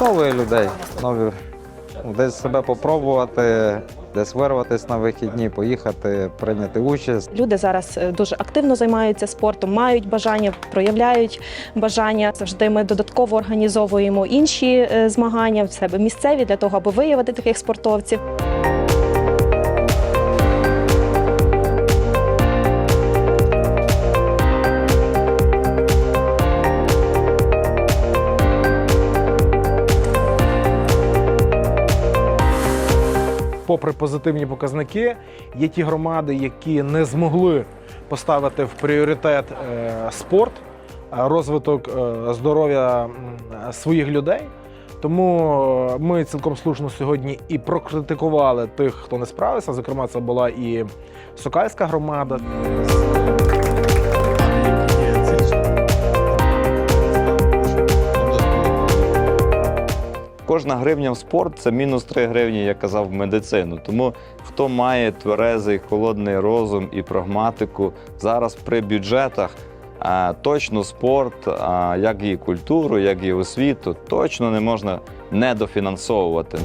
налаштовує людей. Нові десь себе попробувати, десь вирватися на вихідні, поїхати, прийняти участь. Люди зараз е, дуже активно займаються спортом, мають бажання, проявляють бажання. Завжди ми додатково організовуємо інші е, змагання в себе місцеві для того, аби виявити таких спортовців. Попри позитивні показники, є ті громади, які не змогли поставити в пріоритет е, спорт, е, розвиток е, здоров'я своїх людей. Тому ми цілком слушно сьогодні і прокритикували тих, хто не справився. Зокрема, це була і Сокальська громада. Кожна гривня в спорт це мінус 3 гривні, я казав в медицину. Тому хто має тверезий, холодний розум і прагматику зараз при бюджетах, а, точно спорт, а, як і культуру, як і освіту, точно не можна недофінансовувати.